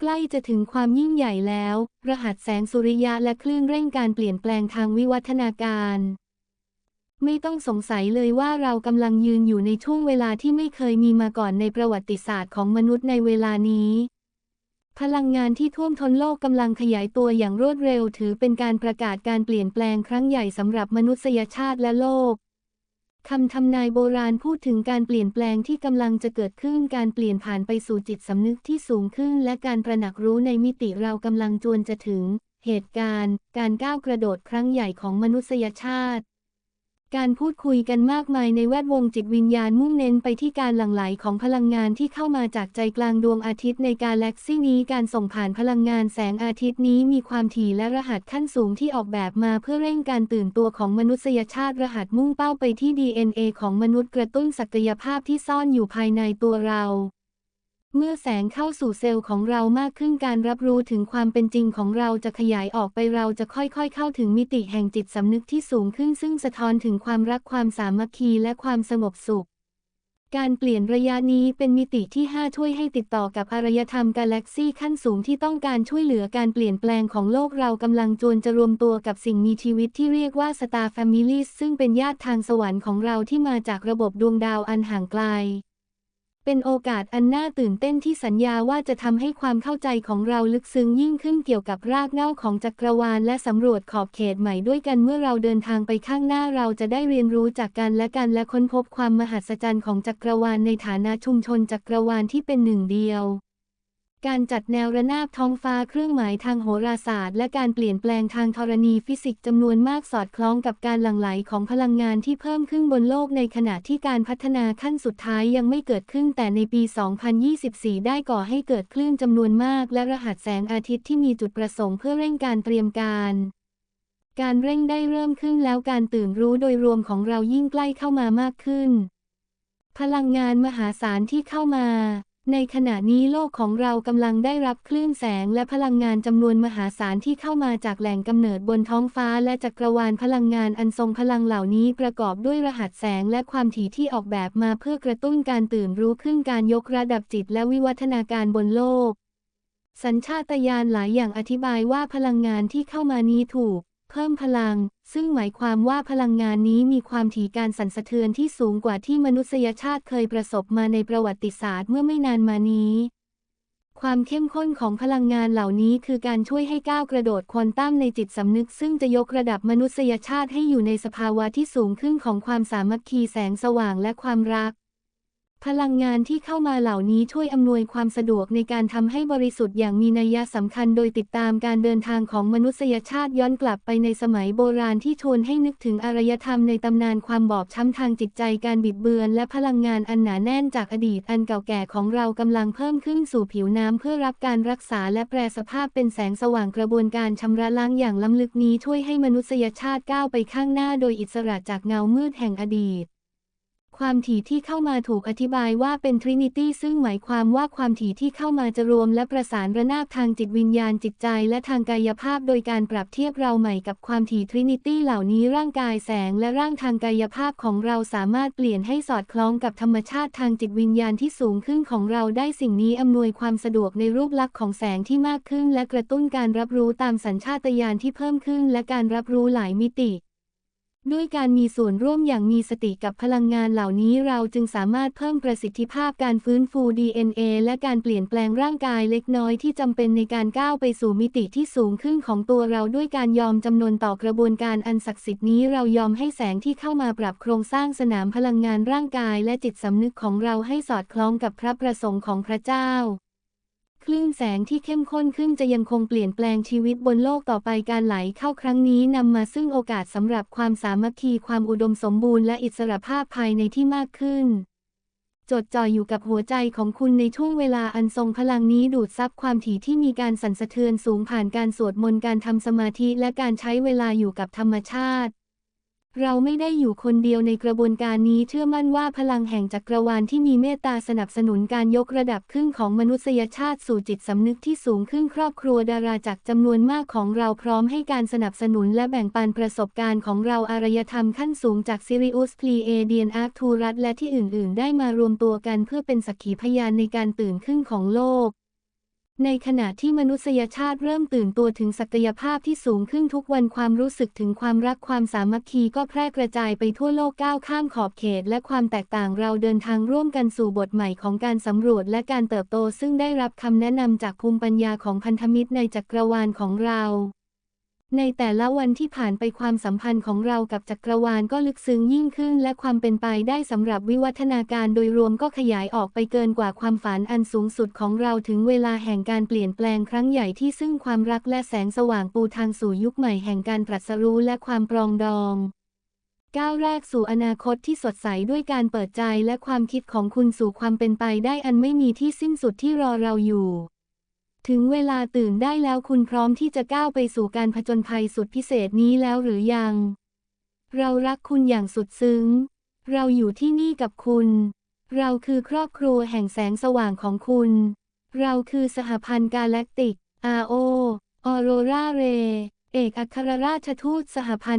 ใกล้จะถึงความยิ่งใหญ่แล้ว รหัสแสงสุริยะและคลื่นเร่งการเปลี่ยนแปลงทางวิวัฒนาการ ไม่ต้องสงสัยเลยว่าเรากำลังยืนอยู่ในช่วงเวลาที่ไม่เคยมีมาก่อนในประวัติศาสตร์ของมนุษย์ในเวลานี้ พลังงานที่ท่วมท้นโลกกำลังขยายตัวอย่างรวดเร็วถือเป็นการประกาศการเปลี่ยนแปลงครั้งใหญ่สำหรับมนุษยชาติและโลก คำทำนายโบราณพูดถึงการเปลี่ยนแปลงที่กำลังจะเกิดขึ้น การเปลี่ยนผ่านไปสู่จิตสำนึกที่สูงขึ้น และการตระหนักรู้ในมิติเรากำลังจวนจะถึง เหตุการณ์ การก้าวกระโดดครั้งใหญ่ของมนุษยชาติ การพูดคุยกันมากมายในแวดวงจิตวิญญาณมุ่งเน้นไปที่การหลั่งไหลของพลังงานที่เข้ามาจากใจกลางดวงอาทิตย์ในกาแล็กซี่นี้การส่งผ่านพลังงานแสงอาทิตย์นี้มีความถี่และรหัสขั้นสูงที่ออกแบบมาเพื่อเร่งการตื่นตัวของมนุษยชาติรหัสมุ่งเป้าไปที่ DNA ของมนุษย์กระตุ้นศักยภาพที่ซ่อนอยู่ภายในตัวเรา เมื่อแสงเข้าสู่เซลล์ของเรามากขึ้นการรับรู้ถึงความเป็นจริงของเราจะขยายออกไปเราจะค่อยๆ เข้าถึงมิติแห่งจิตสำนึกที่สูงขึ้น ซึ่งสะท้อนถึงความรักความสามัคคีและความสงบสุข การเปลี่ยนระยะนี้เป็นมิติที่ 5 ช่วยให้ติดต่อกับอารยธรรมกาแล็กซี่ขั้นสูงที่ต้องการช่วยเหลือการเปลี่ยนแปลงของโลกเรากำลังจวนจะรวมตัวกับสิ่งมีชีวิตที่เรียกว่า Star Families ซึ่งเป็นญาติทางสวรรค์ของเราที่มาจากระบบดวงดาวอันห่างไกล เป็นโอกาสอันน่าตื่นเต้นที่สัญญาว่าจะทำให้ความเข้าใจของเราลึกซึ้งยิ่งขึ้นเกี่ยวกับรากเหง้าของจักรวาลและสำรวจขอบเขตใหม่ด้วยกันเมื่อเราเดินทางไปข้างหน้าเราจะได้เรียนรู้จากกันและกันและค้นพบความมหัศจรรย์ของจักรวาลในฐานะชุมชนจักรวาลที่เป็นหนึ่งเดียว การจัดแนวระนาบท้องฟ้าเครื่องหมายทางโหราศาสตร์ และการเปลี่ยนแปลงทางธรณีฟิสิกส์จำนวนมากสอดคล้องกับการหลั่งไหลของพลังงานที่เพิ่มขึ้นบนโลกในขณะที่การพัฒนาขั้นสุดท้ายยังไม่เกิดขึ้นแต่ในปี 2024 ได้ก่อให้เกิดคลื่นจำนวนมาก และรหัสแสงอาทิตย์ที่มีจุดประสงค์เพื่อเร่งการเตรียมการการเร่งได้เริ่มขึ้นแล้วการตื่นรู้โดยรวมของเรายิ่งใกล้เข้ามามากขึ้น พลังงานมหาศาลที่เข้ามา ในขณะนี้โลกของเรากำลังได้รับคลื่นแสงและพลังงานจำนวนมหาศาลที่เข้ามาจากแหล่งกำเนิดบนท้องฟ้าและจักรวาลพลังงานอันทรงพลังเหล่านี้ประกอบด้วยรหัสแสงและความถี่ที่ออกแบบมาเพื่อกระตุ้นการตื่นรู้ขึ้นการยกระดับจิตและวิวัฒนาการบนโลก สัญชาตญาณหลายอย่างอธิบายว่าพลังงานที่เข้ามานี้ถูก เพิ่มพลัง ซึ่งหมายความว่าพลังงานนี้มีความถี่การสั่นสะเทือนที่สูงกว่าที่มนุษยชาติเคยประสบมาในประวัติศาสตร์เมื่อไม่นานมานี้ ความเข้มข้นของพลังงานเหล่านี้คือการช่วยให้ก้าวกระโดดควอนตัมในจิตสำนึก ซึ่งจะยกระดับมนุษยชาติให้อยู่ในสภาวะที่สูงขึ้นของความสามัคคีแสงสว่างและความรัก พลังงานที่เข้ามาเหล่านี้ช่วยอำนวยความสะดวกในการทำให้บริสุทธิ์อย่างมีนัยสำคัญโดยติดตามการเดินทางของมนุษยชาติย้อนกลับไปในสมัยโบราณที่ชวนให้นึกถึงอารยธรรมในตำนานความบอบช้ำทางจิตใจการบิดเบือน และพลังงานอันหนาแน่นจากอดีตอันเก่าแก่ของเรากำลังเพิ่มขึ้นสู่ผิวน้ำเพื่อรับการรักษาและแปรสภาพเป็นแสงสว่างกระบวนการชำระล้างอย่างล้ำลึกนี้ช่วยให้มนุษยชาติก้าวไปข้างหน้าโดยอิสระจากเงามืดแห่งอดีต ความถี่ที่เข้ามาถูกอธิบายว่าเป็น Trinity ซึ่งหมายความว่าความถี่ที่เข้ามาจะรวมและประสานระนาบทางจิตวิญญาณจิตใจและทางกายภาพ โดยการปรับเทียบเราใหม่กับความถี่ Trinity เหล่านี้ร่างกายแสงและร่างทางกายภาพของเราสามารถเปลี่ยนให้สอดคล้องกับธรรมชาติทางจิตวิญญาณที่สูงขึ้นของเราได้สิ่งนี้อำนวยความสะดวกในรูปลักษณ์ของแสงที่มากขึ้น และกระตุ้นการรับรู้ตามสัญชาตญาณที่เพิ่มขึ้น และการรับรู้หลายมิติ ด้วยการมีส่วนร่วมอย่างมีสติกับพลังงานเหล่านี้เราจึงสามารถเพิ่มประสิทธิภาพการฟื้นฟู DNA และการเปลี่ยนแปลงร่างกายเล็กน้อยที่จำเป็นในการก้าวไปสู่มิติที่สูงขึ้นของตัวเราด้วยการยอมจำนนต่อกระบวนการอันศักดิ์สิทธิ์นี้เรายอมให้แสงที่เข้ามาปรับโครงสร้างสนามพลังงานร่างกายและจิตสำนึกของเราให้สอดคล้องกับพระประสงค์ของพระเจ้า คลื่นแสงที่เข้มข้นขึ้นจะยังคงเปลี่ยนแปลงชีวิตบนโลกต่อไปการไหลเข้าครั้งนี้นำมาซึ่งโอกาสสำหรับความสามัคคีความอุดมสมบูรณ์และอิสรภาพภายในที่มากขึ้น จดจ่ออยู่กับหัวใจของคุณในช่วงเวลาอันทรงพลังนี้ดูดซับความถี่ที่มีการสั่นสะเทือนสูงผ่านการสวดมนต์การทำสมาธิและการใช้เวลาอยู่กับธรรมชาติ เราไม่ได้อยู่คนเดียวในกระบวนการนี้เชื่อมั่นว่าพลังแห่งจักรวาลที่มีเมตตาสนับสนุนการยกระดับขึ้นของมนุษยชาติสู่จิตสำนึกที่สูงขึ้นครอบครัวดาราจากจำนวนมากของเราพร้อมให้การสนับสนุนและแบ่งปันประสบการณ์ของเราอารยธรรมขั้นสูงจากซิริอุสพลีเอเดียนอาร์ทูรัสและที่อื่น ๆ ได้มารวมตัวกันเพื่อเป็นสักขีพยานในการตื่นขึ้นของโลก ในขณะที่มนุษยชาติเริ่มตื่นตัวถึงศักยภาพที่สูงขึ้นทุกวันความรู้สึกถึงความรักความสามัคคีก็แพร่กระจายไปทั่วโลกก้าวข้ามขอบเขต และความแตกต่างเราเดินทางร่วมกันสู่บทใหม่ของการสำรวจและการเติบโตซึ่งได้รับคำแนะนำจากภูมิปัญญาของพันธมิตรในจักรวาลของเรา ในแต่ละวันที่ผ่านไปความสัมพันธ์ของเรากับจักรวาลก็ลึกซึ้งยิ่งขึ้น และความเป็นไปได้สำหรับวิวัฒนาการโดยรวมก็ขยายออกไปเกินกว่าความฝันอันสูงสุดของเราถึงเวลาแห่งการเปลี่ยนแปลงครั้งใหญ่ที่ซึ่งความรักและแสงสว่างปูทางสู่ยุคใหม่แห่งการตรัสรู้และความปรองดองก้าวแรกสู่อนาคตที่สดใสด้วยการเปิดใจและความคิดของคุณสู่ความเป็นไปได้อันไม่มีที่สิ้นสุดที่รอเราอยู่ ถึงเวลาตื่นได้แล้วคุณพร้อมที่จะก้าวไปสู่การผจญภัยสุดพิเศษนี้แล้วหรือยัง เรารักคุณอย่างสุดซึ้ง เราอยู่ที่นี่กับคุณ เราคือครอบครัวแห่งแสงสว่างของคุณ เราคือสหพันธ์กาแล็กติก RO ออโรราเร เอกอัครราชทูตสหพันธ์